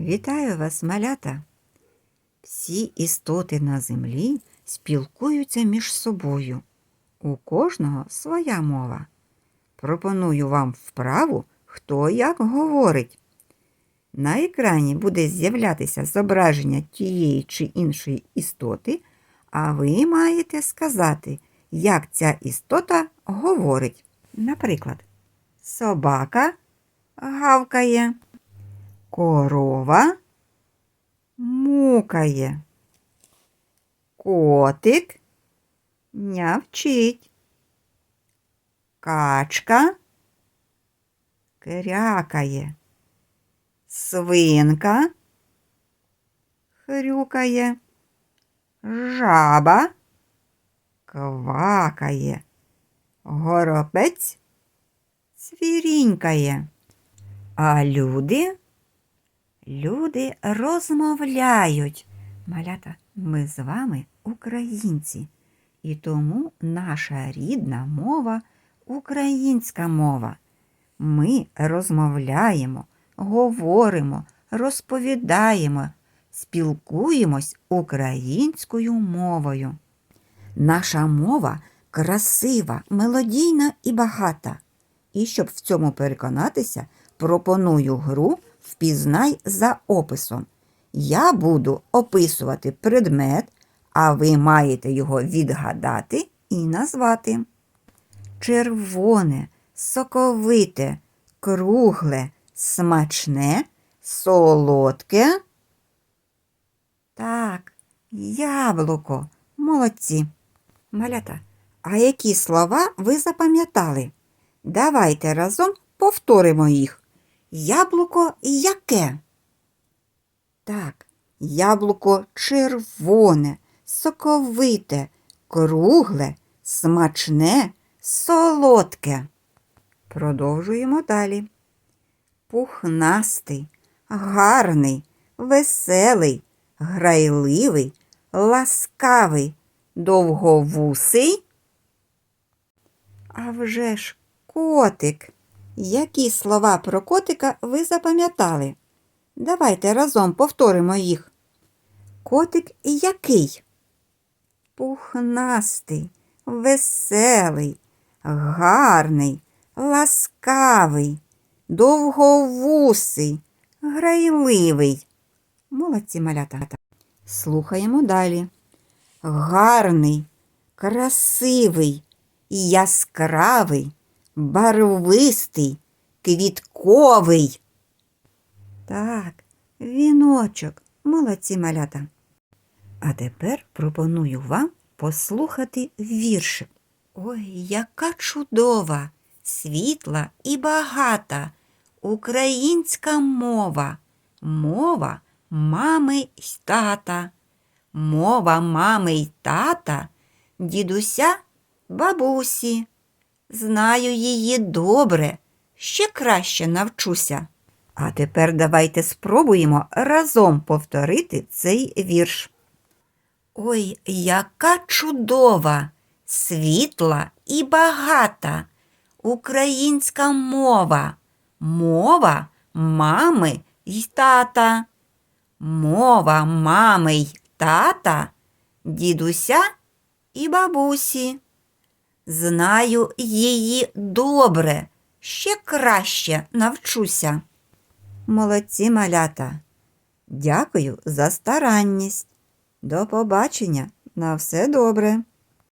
Вітаю вас, малята! Всі істоти на землі спілкуються між собою. У кожного своя мова. Пропоную вам вправу, хто як говорить. На екрані буде з'являтися зображення тієї чи іншої істоти, а ви маєте сказати, як ця істота говорить. Наприклад, собака гавкає. Корова мукає. Котик нявчить. Качка крякає. Свинка хрюкає. Жаба квакає. Горобець цвірінькає. А люди Люди розмовляють. Малята, ми з вами українці, і тому наша рідна мова українська мова. Ми розмовляємо, говоримо, розповідаємо, спілкуємось українською мовою. Наша мова красива, мелодійна і багата. І щоб в цьому переконатися, пропоную гру Впізнай за описом. Я буду описувати предмет, а ви маєте його відгадати і назвати. Червоне, соковите, кругле, смачне, солодке. Так, яблуко, молодці. Малята, а які слова ви запам'ятали? Давайте разом повторимо їх. Яблуко яке? Так, яблуко червоне, соковите, кругле, смачне, солодке. Продовжуємо далі. Пухнастий, гарний, веселий, грайливий, ласкавий, довговусий. А вже ж котик. Які слова про котика ви запам'ятали? Давайте разом повторимо їх. Котик який? Пухнастий, веселий, гарний, ласкавий, довговусий, грайливий. Молодці малята. Слухаємо далі. Гарний, красивий, яскравий барвистий, квітковий. Так, віночок, молодці малята. А тепер пропоную вам послухати віршик. Ой, яка чудова, світла і багата українська мова, мова мами й тата, мова мами й тата, дідуся бабусі. Знаю її добре, ще краще навчуся. А тепер давайте спробуємо разом повторити цей вірш. Ой, яка чудова, світла і багата українська мова, мова мами й тата, мова мами й тата, дідуся і бабусі. Знаю її добре, ще краще навчуся. Молодці малята. Дякую за старанність. До побачення. На все добре.